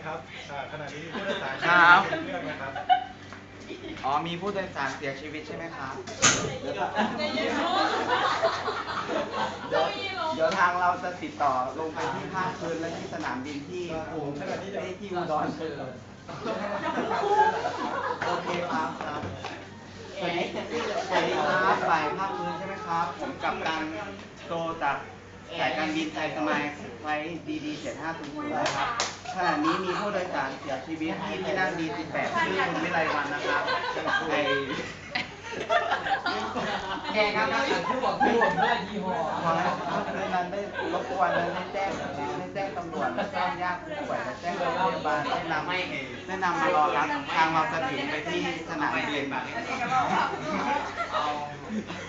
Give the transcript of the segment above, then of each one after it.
นะครับอ่าขณะนี้มีผู้โดยสารครับขึ้นเครื่องนะครับอ๋อมีผู้โดยสารเสียชีวิตใช่ไหมครับเดี๋ยวเดี๋ยวเดี๋ยวทางเราจะติดต่อลงไปที่ภาคพื้นและที่สนามบินที่ภูมิที่ที่อุดรโอเคครับครับสวัสดีสวัสดีครับฝ่ายภาคพื้นใช่ไหมครับ ผมกับการโตจากสายการบินไทยสมัยไฟดีดีเจ็ดห้าศูนย์นะครับ ขณะนี้มีผู้โดยสารเสียชีวิตที่ที่นั่งดีสิบแปดชื่อคุณวิไลวันนะครับไอแกครับนักข่าวผู้บอกผู้บอกเพื่อยี่ห้อขอให้ท่านคืนนั้นได้รบกวนและได้แจ้งได้แจ้งตำรวจและแจ้งญาติผู้ป่วยและแจ้งโรงพยาบาลได้นำได้นำมารอรับทางเราจะถึงไปที่สนามบิน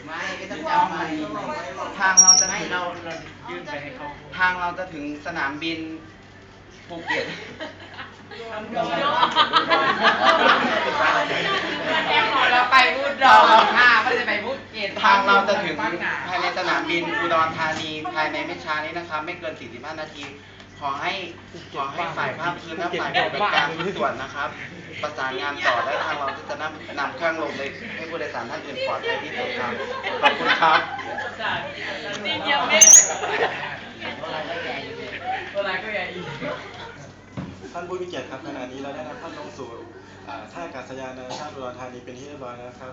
ไม่ก็ต้องเอาจำใหมาม่ทางเราจะถึงเรายื่นไปให้เขาทางเราจะถึงสนามบิน ภูเก็ตเราไปพูดรอค่ะไม่ได้ไปพูดเกตทางเราจะถึงภายในสนามบินอุดรธานีภายในไม่ช้านี้นะครับไม่เกิน 45 นาที ขอให้ขอให้ฝ่ายภาคพื้นและฝ่ายปฏิบัติการทุกส่วนนะครับ ประสานงานต่อและทางเราจะนำนำเครื่องลงไปให้ผู้โดยสารท่านอื่นปลอดภัยที่สุดครับขอบคุณครับตัวไหนก็ใหญ่อีก ท่านผู้มีเกียรติครับขณะนี้เราได้นำท่านลงสู่อ่าท่าอากาศยานนานาชาติอุดรธานีเป็นที่เรียบร้อยแล้วครับ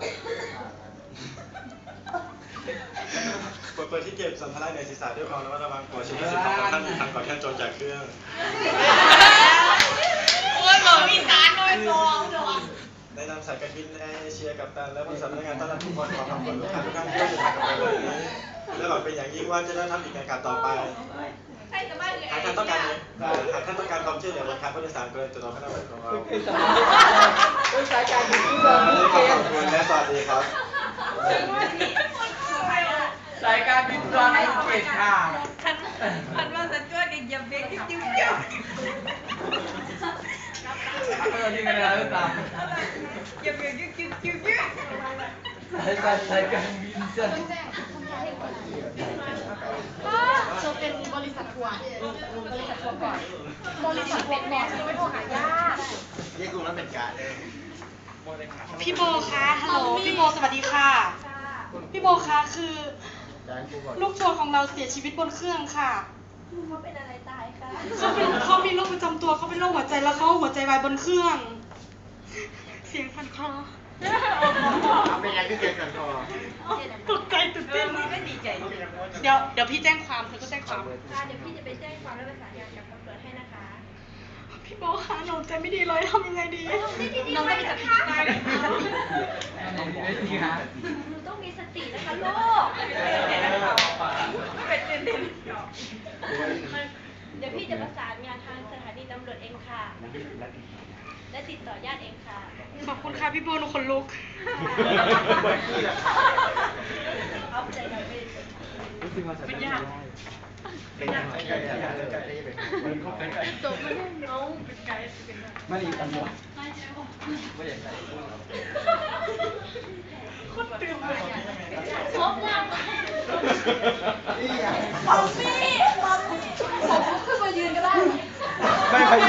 เปิดเปิดที่เก็บสัมภาระในศีรษะด้วยความระมัดระวังกลัวชีวิตสิทธิ์ของท่านอีกครั้งก่อนที่จะจนจากเครื่องได้นำสายการบินแอร์เอเชียกับตันและบริษัทพนักงานต้อนรับทุกคนขอขอบคุณลูกค้าทุกท่านที่เดินทางกับเราในวันนี้และหวังเป็นอย่างยิ่งว่าจะได้ทำอีกในการต่อไป หากท่านต้องการเอ่อหากท่านต้องการความช่วยเหลือบนการผู้โดยสารกรณีติดต่อคณะบริการของเราต้องใช้การบินที่ขเดิมอบคุณและสวัสดีครับ สายการบินตอนภูเก็ตค่ะฉันฉันว่าฉันก็เด็กอย่าเบรกจิ้วจิ้วจิ้วเออที่กันแล้วตามอย่าเบรกจิ้วจิ้วจิ้วจิ้วสายการสายการบินจะจะเป็นบริษัททั วร์บริษัททัวร์ก่อนบริษัททัวร์ก่อนจะไปโทรหาญาตินี่กลุ่มนั้นเป็นการเลยพี่โบคะฮัลโหลพี่โบสวัสดีค่ะ พี่โบคะคือลูกทัวร์ของเราเสียชีวิตบนเครื่องค่ะเขาเป็นอะไรตายคะเขาเป็นเขามีโรคประจำตัวเขาเป็นโรคหัวใจแล้วเขาหัวใจวายบนเครื่อง เสียงฟันคอเป็นยังที่เกิดกันคอตกใจตื่นเอเต้อนมึงก็ดีใจอยู่ เดี๋ยวเดี๋ยวพี่แจ้งความเธอก็แจ้งความ ค่ะเดี๋ยวพี่จะไปแจ้งความและประสานงานกับตำรวจให้นะคะพี่โบคะหนูใจไม่ดีเลยทำยังไงดีน้องไม่จะผิดได้ไม่ดีฮะหนูต้องมีสตินะคะลูกเป็นเด่นเดี๋ยวพี่จะประสานงานทางสถานีตำรวจเองค่ะ และติดต่อญาติเองค่ะ ขอบคุณค่ะพี่โบหนูขนลุกเอาใจ หน่อยไปเป็นยากเป็นยังไงใกล้ๆใกล้ๆใกล้ๆเป็นมันเข้าไปจบไม่ได้น้องเป็นไกด์เป็นไกด์ไม่ดีตำรวจไม่อยากใส่คนตื่นเลยครบยังนี่อะป๊อปปี้ป๊อปปี้ผมขึ้นมายืนก็ได้ไม่เคย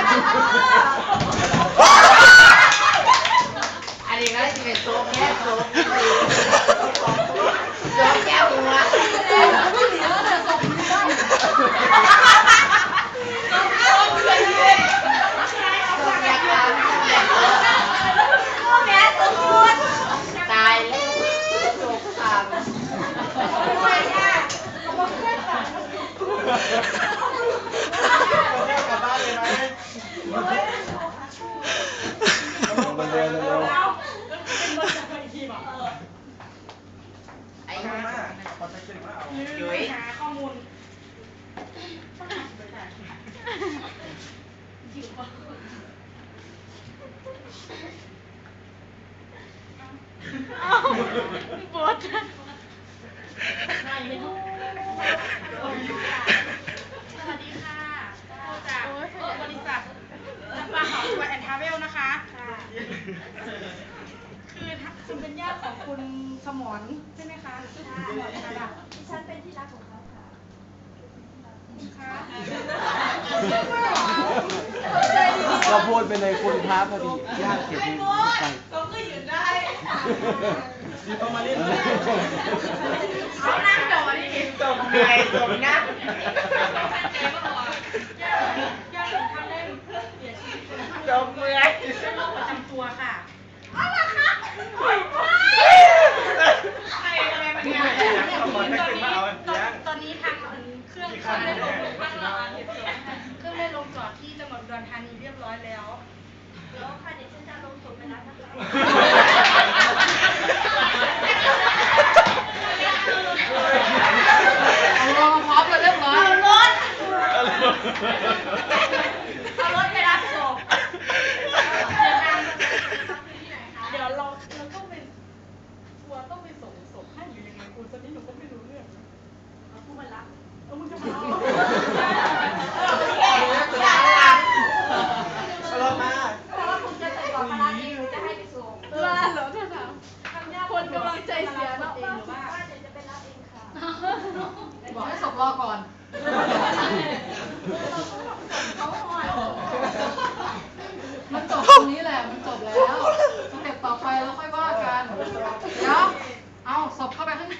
อันนี้ก็จะเป็นโซ่แค่โซ่โซ่แก้วหัว ไม่เหลือเลยส่งไม่ได้ โซ่แก้วหัว พ่อแม่ตัวคุณ ตายแล้วโซ่ตาม รวยอะเอามาเพื่อนค่ะ กลับบ้านเลยไหมมันเร็วเร็ว ไอ้ มา ห่า ขอใช้ชื่อว่าเอา ยุ้ย หาข้อมูล บอสสวัสดีค่ะโทรจากบริษัทลำปางของทัวร์แอนทาเวลนะคะ คือคุณเป็นญาติของคุณสมรใช่ไหมคะสมรค่ะดิฉันเป็นที่รักของเขาค่ะค่ะใจดีๆ ก็พูดไปเลยคุณพระพอดียาติเสียชีวิตไปที่ต้องมาเล่นเขานั่งโดดนี่จมไงจบงับญาติขอกว่านได้เสียชีวิตเป็นจบเมื่อยโรคประจำตัวค่ะใครอะไรมัน ที่ เนี่ย ไม่ได้นะตอนนี้ขึ้นมาเอา ตอน ยัง ตอนนี้ทางเครื่องเครื่องได้ลงเครื่องได้ลงจอดที่จังหวัดอุดรธานีเรียบร้อยแล้ว เดี๋ยวค่ะเดี๋ยวฉันจะลงศพไปรับนะคะ เอาลงพร้อมกันเรียบร้อย เอารถเอารถไปรับศพ เดี๋ยวเราเราต้องไปทัวร์ต้องไปส่งศพให้อยู่ยังไงคุณตอนนี้หนูก็ไม่รู้เรื่องนะ เอาผู้มารับ เอามึงจะมาเอา เอาลงมา เพราะว่าคุณจะติดต่อมารับเองหรือจะให้ไปส่ง ว่าเหรอเธอถาม ทางญาติ คนกำลังใจเสียเนอะ ว่าว่าเดี๋ยวจะไปรับเองค่ะ บอกให้ศพรอก่อนเขาห่อยมันจบตรงนี้แหละ มันจบแล้วสเต็ปต่อไปเราค่อยว่ากันเดี๋ยวเอาศพเข้าไปข้างใน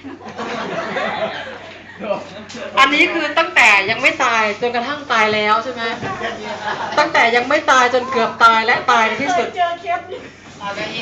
อันนี้คือตั้งแต่ยังไม่ตายจนกระทั่งตายแล้วใช่ไหมตั้งแต่ยังไม่ตายจนเกือบตายและตายในที่สุด เจอเคสนี้เอาไปอีก